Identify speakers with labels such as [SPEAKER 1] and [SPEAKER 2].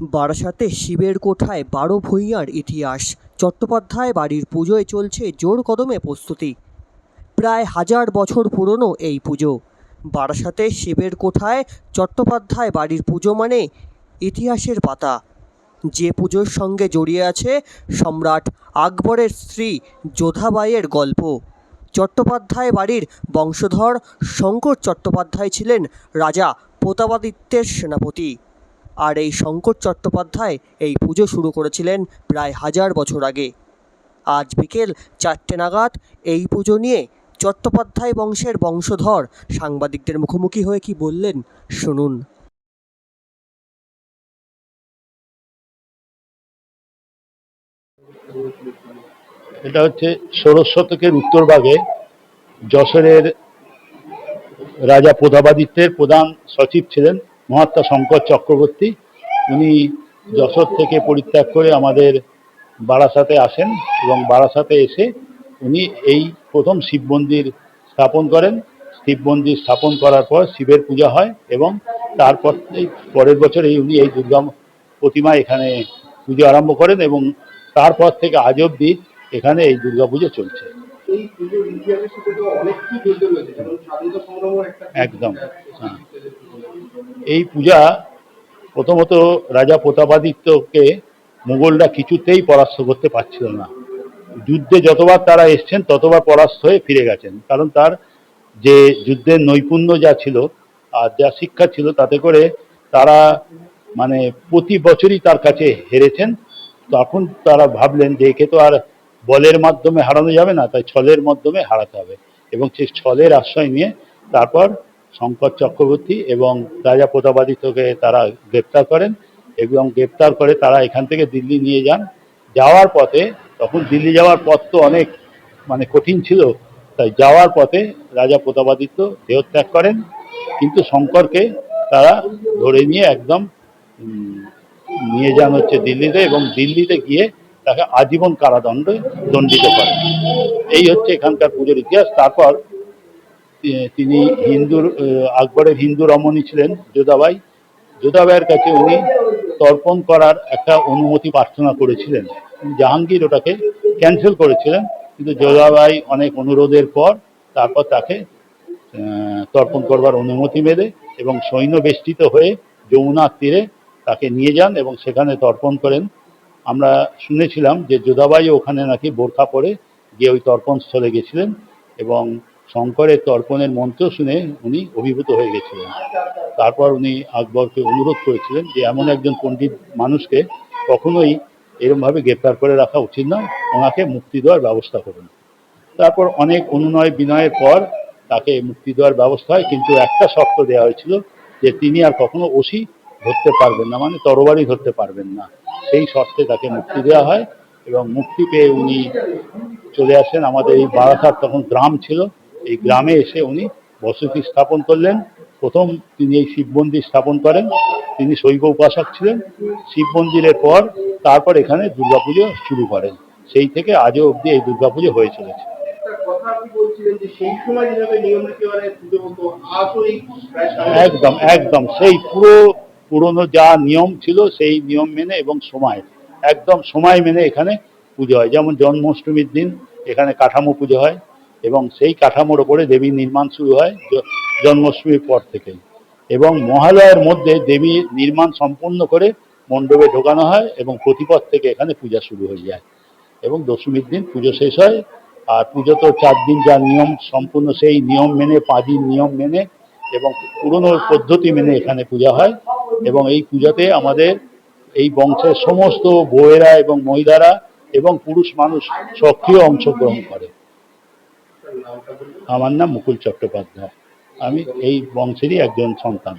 [SPEAKER 1] বারাসাতে শিবের কোঠায় বারো ভূঁইয়ার ইতিহাস। চট্টোপাধ্যায় বাড়ির পুজোয় চলছে জোর কদমে প্রস্তুতি। প্রায় হাজার বছর পুরনো এই পুজো। বারাসাতে শিবের কোঠায় চট্টোপাধ্যায় বাড়ির পুজো মানে ইতিহাসের পাতা। যে পুজোর সঙ্গে জড়িয়ে আছে সম্রাট আকবরের স্ত্রী যোধাবাইয়ের গল্প। চট্টোপাধ্যায় বাড়ির বংশধর শঙ্কর চট্টোপাধ্যায় ছিলেন রাজা প্রতাপাদিত্যের সেনাপতি। আর এই শঙ্কর চট্টোপাধ্যায় এই পুজো শুরু করেছিলেন প্রায় হাজার বছর আগে। আজ বিকেল চারটে নাগাদ এই পুজো নিয়ে চট্টোপাধ্যায় বংশের বংশধর সাংবাদিকদের মুখোমুখি হয়ে কি বললেন শুনুন।
[SPEAKER 2] এটা হচ্ছে ষোড়শ শতকের উত্তর ভাগে যশোরের রাজা প্রতাপাদিত্যের প্রধান সচিব ছিলেন মহাত্মা শঙ্কর চক্রবর্তী উনি যশোর থেকে পরিত্যাগ করে আমাদের বারাসাতে আসেন এবং বারাসাতে এসে উনি এই প্রথম শিব মন্দির স্থাপন করেন শিব মন্দির স্থাপন করার পর শিবের পূজা হয় এবং তারপর এই পরের বছর এই উনি এই দুর্গা প্রতিমা এখানে পুজো আরম্ভ করেন এবং তারপর থেকে আজ অব্দি এখানে এই দুর্গাপুজো চলছে একদম, হ্যাঁ। এই পূজা প্রথমত রাজা প্রতাপাদিত্যকে মুঘলরা কিছুতেই পরাস্ত করতে পারছিল না। যুদ্ধে যতবার তারা এসছেন, ততবার পরাস্ত হয়ে ফিরে গেছেন। কারণ তার যে যুদ্ধের নৈপুণ্য যা ছিল আর যা শিক্ষা ছিল, তাতে করে তারা মানে প্রতি বছরই তার কাছে হেরেছেন। তখন তারা ভাবলেন যে একে তো আর বলের মাধ্যমে হারানো যাবে না, তাই ছলের মাধ্যমে হারাতে হবে। এবং সেই ছলের আশ্রয় নিয়ে তারপর শঙ্কর চক্রবর্তী এবং রাজা প্রতাপাদিত্যকে তারা গ্রেপ্তার করেন এবং গ্রেপ্তার করে তারা এখান থেকে দিল্লি নিয়ে যান। যাওয়ার পথে, তখন দিল্লি যাওয়ার পথ তো অনেক মানে কঠিন ছিল, তাই যাওয়ার পথে রাজা প্রতাপাদিত্য দেহত্যাগ করেন। কিন্তু শঙ্করকে তারা ধরে নিয়ে একদম নিয়ে যান হচ্ছে দিল্লিতে এবং দিল্লিতে গিয়ে তাকে আজীবন কারাদণ্ডে দণ্ডিত করেন। এই হচ্ছে এখানকার পুজোর ইতিহাস। তারপর তিনি হিন্দুর আকবরের হিন্দু রমণী ছিলেন যোধাবাই যোধাবাইয়ের কাছে উনি তর্পণ করার একটা অনুমতি প্রার্থনা করেছিলেন। জাহাঙ্গীর ওটাকে ক্যান্সেল করেছিলেন, কিন্তু যোধাবাই অনেক অনুরোধের পর তারপর তাকে তর্পণ করবার অনুমতি মেলে এবং সৈন্য বেষ্টিত হয়ে যমুনার তীরে তাকে নিয়ে যান এবং সেখানে তর্পণ করেন। আমরা শুনেছিলাম যে যোধাবাই ওখানে নাকি বোরখা পরে গিয়ে ওই তর্পণ স্থলে গেছিলেন এবং শঙ্করের তর্পণের মন্ত্র শুনে উনি অভিভূত হয়ে গেছিলেন। তারপর উনি আকবরকে অনুরোধ করেছিলেন যে, এমন একজন পণ্ডিত মানুষকে কখনোই এরমভাবে গ্রেপ্তার করে রাখা উচিত নয়। ওনাকে মুক্তি দেওয়ার ব্যবস্থা করুন। তারপর অনেক অনুনয় বিনয়ের পর তাকে মুক্তি দেওয়ার ব্যবস্থা হয় কিন্তু একটা শর্ত দেওয়া হয়েছিল যে, তিনি আর কখনো ওসি ধরতে পারবেন না মানে তরবারি ধরতে পারবেন না। সেই শর্তে তাকে মুক্তি দেওয়া হয় এবং মুক্তি পেয়ে উনি চলে আসেন। আমাদের এই বারাসাত তখন গ্রাম ছিল। এই গ্রামে এসে উনি বসতি স্থাপন করলেন। প্রথম তিনি এই শিব মন্দির স্থাপন করেন। তিনি শৈব উপাসক ছিলেন। শিব মন্দিরের পর তারপর এখানে দুর্গাপুজো শুরু করেন। সেই থেকে আজও অবধি এই দুর্গাপুজো হয়ে চলেছে।
[SPEAKER 3] মানে
[SPEAKER 2] একদম একদম। সেই পুরো পুরনো যা নিয়ম ছিল সেই নিয়ম মেনে এবং সময় একদম সময় মেনে এখানে পুজো হয়। যেমন জন্মাষ্টমীর দিন এখানে কাঠামো পুজো হয়। এবং সেই কাঠামোর ওপরে দেবীর নির্মাণ শুরু হয় জন্মাষ্টমীর পর থেকেই এবং মহালয়ার মধ্যে দেবী নির্মাণ সম্পূর্ণ করে মণ্ডপে ঢোকানো হয় এবং প্রতিপদ থেকে এখানে পূজা শুরু হয়ে যায়। এবং দশমীর দিন পুজো শেষ হয়। আর পুজো তো চার দিন যা নিয়ম সম্পূর্ণ সেই নিয়ম মেনে পাঁজির নিয়ম মেনে এবং পুরনো পদ্ধতি মেনে এখানে পূজা হয়। এবং এই পূজাতে আমাদের এই বংশের সমস্ত বউয়েরা এবং মহিলারা এবং পুরুষ মানুষ সক্রিয় অংশগ্রহণ করে। আমার নাম মুকুল চট্টোপাধ্যায়। আমি এই বংশেরই একজন সন্তান।